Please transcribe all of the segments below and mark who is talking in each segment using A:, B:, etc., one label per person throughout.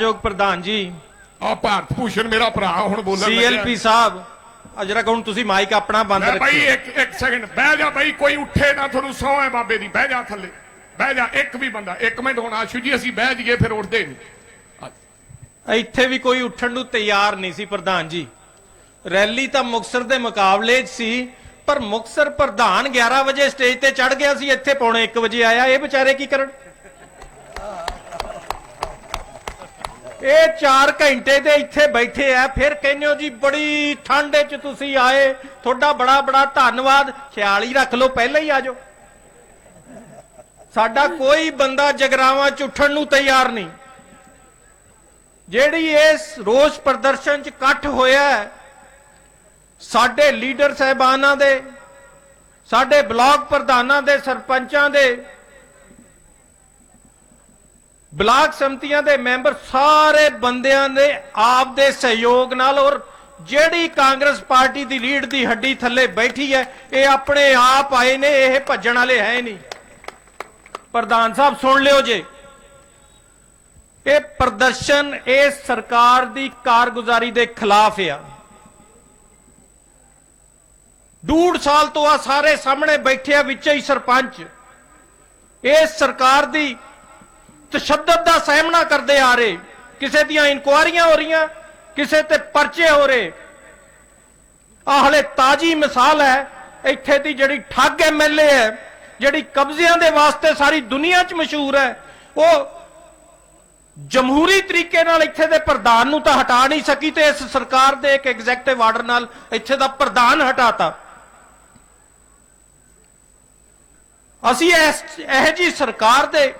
A: ਯੋਗ ਪ੍ਰਧਾਨ ਜੀ
B: ਆ ਭਾਰਤ ਭੂਸ਼ਣ ਮੇਰਾ ਭਰਾ ਹੁਣ ਬੋਲਣ ਲੱਗਿਆ।
A: ਸੀਐਲਪੀ ਸਾਹਿਬ ਆ ਜਰਾ ਹੁਣ ਤੁਸੀਂ ਮਾਈਕ ਆਪਣਾ ਬੰਦ
B: ਮੈਂ ਬਾਈ
A: ਰੱਖਿਓ।
B: ਇੱਕ ਇੱਕ ਸੈਕਿੰਡ ਬਹਿ ਜਾ ਬਾਈ ਕੋਈ ਉੱਠੇ ਨਾ ਤੁਹਾਨੂੰ ਸਹੁੰ ਹੈ ਬਾਬੇ ਦੀ। ਬਹਿ ਜਾ ਥੱਲੇ ਬਹਿ ਜਾ ਇੱਕ ਵੀ ਬੰਦਾ ਇੱਕ ਮਿੰਟ ਹੁਣ ਆਸ਼ੂ ਜੀ ਅਸੀਂ ਬਹਿ ਜਾਈਏ ਫਿਰ ਉੱਠਦੇ ਨਹੀਂ।
A: ਇੱਥੇ ਵੀ ਕੋਈ ਉੱਠਣ ਨੂੰ ਤਿਆਰ ਨਹੀਂ ਸੀ ਪ੍ਰਧਾਨ ਜੀ। ਰੈਲੀ ਤਾਂ ਮੁਕਸਰ ਦੇ ਮੁਕਾਬਲੇ 'ਚ ਸੀ, ਪਰ ਮੁਕਸਰ ਪ੍ਰਧਾਨ 11 ਵਜੇ ਸਟੇਜ ਤੇ ਚੜ ਗਿਆ ਸੀ, ਇੱਥੇ ਪੌਣੇ 1 ਵਜੇ ਆਇਆ। ਇਹ ਵਿਚਾਰੇ ਕੀ ਕਰਨ? ਇਹ 4 ਘੰਟੇ ਦੇ ਇੱਥੇ ਬੈਠੇ ਆ। ਫਿਰ ਕਹਿੰਦੇ ਹੋ ਜੀ, ਬੜੀ ਠੰਡ 'ਚ ਤੁਸੀਂ ਆਏ। ਤੁਹਾਡਾ ਬੜਾ ਬੜਾ ਧੰਨਵਾਦ। ਖਿਆਲ ਹੀ ਰੱਖ ਲਓ, ਪਹਿਲਾਂ ਹੀ ਆ ਜਾਓ। ਸਾਡਾ ਕੋਈ ਬੰਦਾ ਜਗਰਾਵਾਂ 'ਚ ਉੱਠਣ ਨੂੰ ਤਿਆਰ ਨਹੀਂ। ਜਿਹੜੀ ਇਸ ਰੋਸ ਪ੍ਰਦਰਸ਼ਨ 'ਚ ਇਕੱਠ ਹੋਇਆ ਸਾਡੇ ਲੀਡਰ ਸਹਿਬਾਨਾਂ ਦੇ, ਸਾਡੇ ਬਲਾਕ ਪ੍ਰਧਾਨਾਂ ਦੇ, ਸਰਪੰਚਾਂ ਦੇ, ਬਲਾਕ ਸਮਤੀਆਂ ਦੇ ਮੈਂਬਰ ਸਾਰੇ ਬੰਦਿਆਂ ਦੇ ਆਪ ਦੇ ਸਹਿਯੋਗ ਨਾਲ ਔਰ ਜਿਹੜੀ ਕਾਂਗਰਸ ਪਾਰਟੀ ਦੀ ਲੀਡ ਦੀ ਹੱਡੀ ਥੱਲੇ ਬੈਠੀ ਹੈ, ਇਹ ਆਪਣੇ ਆਪ ਆਏ ਨੇ, ਇਹ ਭੱਜਣ ਵਾਲੇ ਹੈ ਨਹੀਂ। ਪ੍ਰਧਾਨ ਸਾਹਿਬ ਸੁਣ ਲਿਓ ਜੇ। ਇਹ ਪ੍ਰਦਰਸ਼ਨ ਇਹ ਸਰਕਾਰ ਦੀ ਕਾਰਗੁਜ਼ਾਰੀ ਦੇ ਖਿਲਾਫ ਆ। ਡੂਢ ਸਾਲ ਤੋਂ ਆ ਸਾਰੇ ਸਾਹਮਣੇ ਬੈਠੇ ਆ ਵਿੱਚ ਹੀ ਸਰਪੰਚ। ਇਹ ਸਰਕਾਰ ਦੀ ਤਸ਼ੱਦਦ ਦਾ ਸਾਹਮਣਾ ਕਰਦੇ ਆ ਰਹੇ। ਕਿਸੇ ਦੀਆਂ ਇਨਕੁਆਰੀਆਂ ਹੋ ਰਹੀਆਂ, ਕਿਸੇ ਤੇ ਪਰਚੇ ਹੋ ਰਹੇ। ਆਹ ਹਲੇ ਤਾਜੀ ਮਿਸਾਲ ਹੈ, ਇੱਥੇ ਦੀ ਜਿਹੜੀ ਠੱਗ ਐਮਐਲਏ ਹੈ, ਜਿਹੜੀ ਕਬਜ਼ਿਆਂ ਦੇ ਵਾਸਤੇ ਸਾਰੀ ਦੁਨੀਆ 'ਚ ਮਸ਼ਹੂਰ ਹੈ, ਉਹ ਜਮਹੂਰੀ ਤਰੀਕੇ ਨਾਲ ਇੱਥੇ ਦੇ ਪ੍ਰਧਾਨ ਨੂੰ ਤਾਂ ਹਟਾ ਨਹੀਂ ਸਕੀ ਤੇ ਇਸ ਸਰਕਾਰ ਦੇ ਇੱਕ ਐਗਜ਼ੈਕਟਿਵ ਆਰਡਰ ਨਾਲ ਇੱਥੇ ਦਾ ਪ੍ਰਧਾਨ ਹਟਾਤਾ। ਅਸੀਂ ਇਸ ਇਹ ਜੀ ਸਰਕਾਰ ਦੇ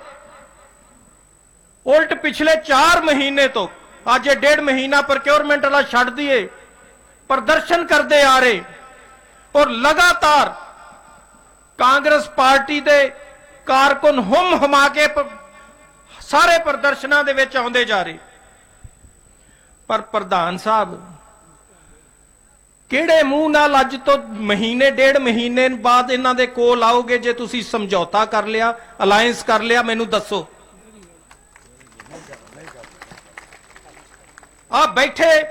A: ਉਲਟ ਪਿਛਲੇ 4 ਮਹੀਨੇ ਤੋਂ, ਅੱਜ ਇਹ ਡੇਢ ਮਹੀਨਾ ਪ੍ਰੋਕਿਉਰਮੈਂਟ ਵਾਲਾ ਛੱਡ ਦਈਏ, ਪ੍ਰਦਰਸ਼ਨ ਕਰਦੇ ਆ ਰਹੇ ਔਰ ਲਗਾਤਾਰ ਕਾਂਗਰਸ ਪਾਰਟੀ ਦੇ ਕਾਰਕੁਨ ਹੁਮ ਹਮਾ ਕੇ ਸਾਰੇ ਪ੍ਰਦਰਸ਼ਨਾਂ ਦੇ ਵਿੱਚ ਆਉਂਦੇ ਜਾ ਰਹੇ। ਪਰ ਪ੍ਰਧਾਨ ਸਾਹਿਬ, ਕਿਹੜੇ ਮੂੰਹ ਨਾਲ ਅੱਜ ਤੋਂ ਮਹੀਨੇ, ਡੇਢ ਮਹੀਨੇ ਬਾਅਦ ਇਹਨਾਂ ਦੇ ਕੋਲ ਆਓਗੇ ਜੇ ਤੁਸੀਂ ਸਮਝੌਤਾ ਕਰ ਲਿਆ ਅਲਾਈਅੰਸ ਕਰ ਲਿਆ, ਮੈਨੂੰ ਦੱਸੋ। ਆ ਬੈਠੇ,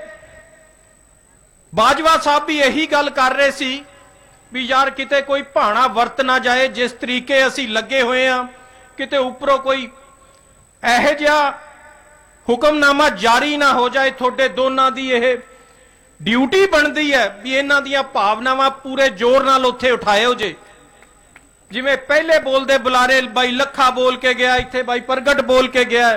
A: ਬਾਜਵਾ ਸਾਹਿਬ ਵੀ ਇਹੀ ਗੱਲ ਕਰ ਰਹੇ ਸੀ ਵੀ ਯਾਰ ਕਿਤੇ ਕੋਈ ਭਾਣਾ ਵਰਤ ਨਾ ਜਾਏ, ਜਿਸ ਤਰੀਕੇ ਅਸੀਂ ਲੱਗੇ ਹੋਏ ਆ ਕਿਤੇ ਉੱਪਰੋਂ ਕੋਈ ਇਹੋ ਜਿਹਾ ਹੁਕਮਨਾਮਾ ਜਾਰੀ ਨਾ ਹੋ ਜਾਏ, ਤੁਹਾਡੇ ਦੋਨਾਂ ਦੀ ਇਹ ਡਿਊਟੀ ਬਣਦੀ ਹੈ ਵੀ ਇਹਨਾਂ ਦੀਆਂ ਭਾਵਨਾਵਾਂ ਪੂਰੇ ਜ਼ੋਰ ਨਾਲ ਉੱਥੇ ਉਠਾਇਓ ਜੇ। ਜਿਵੇਂ ਪਹਿਲੇ ਬੋਲਦੇ ਬੁਲਾਰੇ, ਬਾਈ ਲੱਖਾ ਬੋਲ ਕੇ ਗਿਆ, ਇੱਥੇ ਬਾਈ ਪ੍ਰਗਟ ਬੋਲ ਕੇ ਗਿਆ।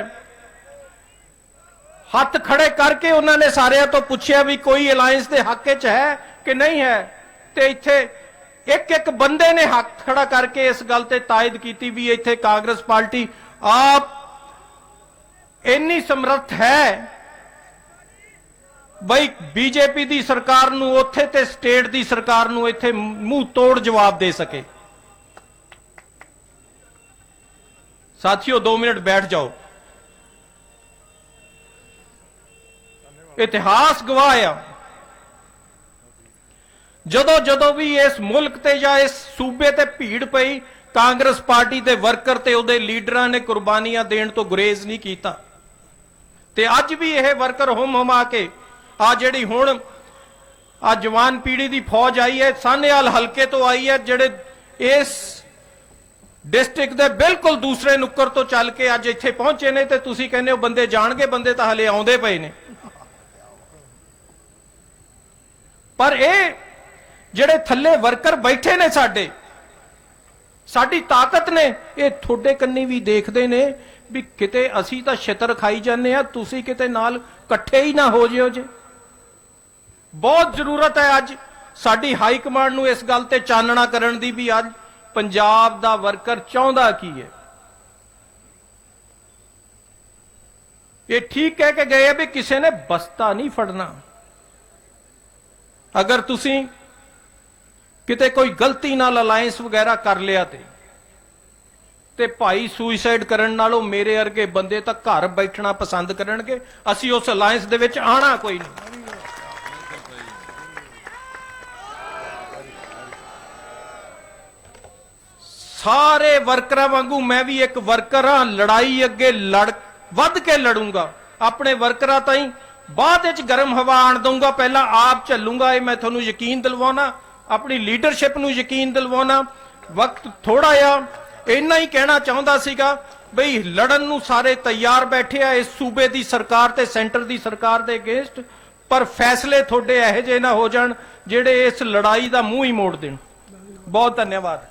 A: ਹੱਥ ਖੜੇ ਕਰਕੇ ਉਹਨਾਂ ਨੇ ਸਾਰਿਆਂ ਤੋਂ ਪੁੱਛਿਆ ਵੀ ਕੋਈ ਅਲਾਈਅੰਸ ਦੇ ਹੱਕ 'ਚ ਹੈ ਕਿ ਨਹੀਂ ਹੈ? ਤੇ ਇੱਥੇ ਇੱਕ ਇੱਕ ਬੰਦੇ ਨੇ ਹੱਥ ਖੜਾ ਕਰਕੇ ਇਸ ਗੱਲ ਤੇ ਤਾਇਦ ਕੀਤੀ ਵੀ ਇੱਥੇ ਕਾਂਗਰਸ ਪਾਰਟੀ ਆਪ ਇੰਨੀ ਸਮਰੱਥ ਹੈ ਬਈ ਬੀਜੇਪੀ ਦੀ ਸਰਕਾਰ ਨੂੰ ਉੱਥੇ ਤੇ ਸਟੇਟ ਦੀ ਸਰਕਾਰ ਨੂੰ ਇੱਥੇ ਮੂੰਹ ਤੋੜ ਜਵਾਬ ਦੇ ਸਕੇ। ਸਾਥੀਓ 2 ਮਿੰਟ ਬੈਠ ਜਾਓ। ਇਤਿਹਾਸ ਗਵਾਹ ਆ। ਜਦੋਂ ਜਦੋਂ ਵੀ ਇਸ ਮੁਲਕ ਤੇ ਜਾਂ ਇਸ ਸੂਬੇ ਤੇ ਭੀੜ ਪਈ, ਕਾਂਗਰਸ ਪਾਰਟੀ ਦੇ ਵਰਕਰ ਤੇ ਉਹਦੇ ਲੀਡਰਾਂ ਨੇ ਕੁਰਬਾਨੀਆਂ ਦੇਣ ਤੋਂ ਗੁਰੇਜ਼ ਨਹੀਂ ਕੀਤਾ। ਤੇ ਅੱਜ ਵੀ ਇਹ ਵਰਕਰ ਹੁਮ ਹਮਾ ਕੇ, ਆ ਜਿਹੜੀ ਹੁਣ ਆ ਜਵਾਨ ਪੀੜ੍ਹੀ ਦੀ ਫੌਜ ਆਈ ਹੈ ਸਾਨੇਵਾਲ ਹਲਕੇ ਤੋਂ ਆਈ ਹੈ, ਜਿਹੜੇ ਇਸ ਡਿਸਟ੍ਰਿਕਟ ਦੇ ਬਿਲਕੁਲ ਦੂਸਰੇ ਨੁੱਕਰ ਤੋਂ ਚੱਲ ਕੇ ਅੱਜ ਇੱਥੇ ਪਹੁੰਚੇ ਨੇ ਤੇ ਤੁਸੀਂ ਕਹਿੰਦੇ ਹੋ ਬੰਦੇ ਜਾਣਗੇ, ਬੰਦੇ ਤਾਂ ਹਲੇ ਆਉਂਦੇ ਪਏ ਨੇ। ਪਰ ਇਹ ਜਿਹੜੇ ਥੱਲੇ ਵਰਕਰ ਬੈਠੇ ਨੇ ਸਾਡੇ, ਸਾਡੀ ਤਾਕਤ ਨੇ, ਇਹ ਤੁਹਾਡੇ ਕੰਨੀ ਵੀ ਦੇਖਦੇ ਨੇ ਵੀ ਕਿਤੇ ਅਸੀਂ ਤਾਂ ਛਿੱਤਰ ਖਾਈ ਜਾਂਦੇ ਆ, ਤੁਸੀਂ ਕਿਤੇ ਨਾਲ ਇਕੱਠੇ ਹੀ ਨਾ ਹੋ ਜਿਓ ਜੇ। ਬਹੁਤ ਜ਼ਰੂਰਤ ਹੈ ਅੱਜ ਸਾਡੀ ਹਾਈ ਕਮਾਂਡ ਨੂੰ ਇਸ ਗੱਲ ਤੇ ਚਾਨਣਾ ਕਰਨ ਦੀ ਵੀ ਅੱਜ ਪੰਜਾਬ ਦਾ ਵਰਕਰ ਚਾਹੁੰਦਾ ਕੀ ਹੈ। ਇਹ ਠੀਕ ਕਹਿ ਕੇ ਗਏ ਵੀ ਕਿਸੇ ਨੇ ਬਸਤਾ ਨਹੀਂ ਫੜਨਾ। ਅਗਰ ਤੁਸੀਂ ਕਿਤੇ ਕੋਈ ਗਲਤੀ ਨਾਲ ਅਲਾਈਅੰਸ ਵਗੈਰਾ ਕਰ ਲਿਆ ਤੇ ਤੇ ਭਾਈ ਸੁਸਾਈਡ ਕਰਨ ਨਾਲੋਂ ਮੇਰੇ ਵਰਗੇ ਬੰਦੇ ਤਾਂ ਘਰ ਬੈਠਣਾ ਪਸੰਦ ਕਰਨਗੇ। ਅਸੀਂ ਉਸ ਅਲਾਈਅੰਸ ਦੇ ਵਿੱਚ ਆਣਾ ਕੋਈ ਨਹੀਂ। ਸਾਰੇ ਵਰਕਰਾਂ ਵਾਂਗੂ ਮੈਂ ਵੀ ਇੱਕ ਵਰਕਰ ਹਾਂ, ਲੜਾਈ ਅੱਗੇ ਲੜ, ਵੱਧ ਕੇ ਲੜੂੰਗਾ। ਆਪਣੇ ਵਰਕਰਾਂ ਤਾਈਂ ਬਾਅਦ ਵਿੱਚ ਗਰਮ ਹਵਾ ਆਣ ਦਊਂਗਾ, ਪਹਿਲਾਂ ਆਪ ਚੱਲੂੰਗਾ, ਇਹ ਮੈਂ ਤੁਹਾਨੂੰ ਯਕੀਨ ਦਿਲਵਾਉਣਾ, ਆਪਣੀ ਲੀਡਰਸ਼ਿਪ ਨੂੰ ਯਕੀਨ ਦਿਲਵਾਉਣਾ। ਵਕਤ ਥੋੜਾ ਆ ਇੰਨਾ ਹੀ ਕਹਿਣਾ ਚਾਹੁੰਦਾ ਸੀਗਾ ਬਈ ਲੜਨ ਨੂੰ ਸਾਰੇ ਤਿਆਰ ਬੈਠੇ ਆ, ਇਸ ਸੂਬੇ ਦੀ ਸਰਕਾਰ ਤੇ ਸੈਂਟਰ ਦੀ ਸਰਕਾਰ ਦੇ ਅਗੇਂਸਟ, ਪਰ ਫੈਸਲੇ ਤੁਹਾਡੇ ਇਹੋ ਜਿਹੇ ਨਾ ਹੋ ਜਾਣ ਜਿਹੜੇ ਇਸ ਲੜਾਈ ਦਾ ਮੂੰਹ ਹੀ ਮੋੜ ਦੇਣ। ਬਹੁਤ ਧੰਨਵਾਦ।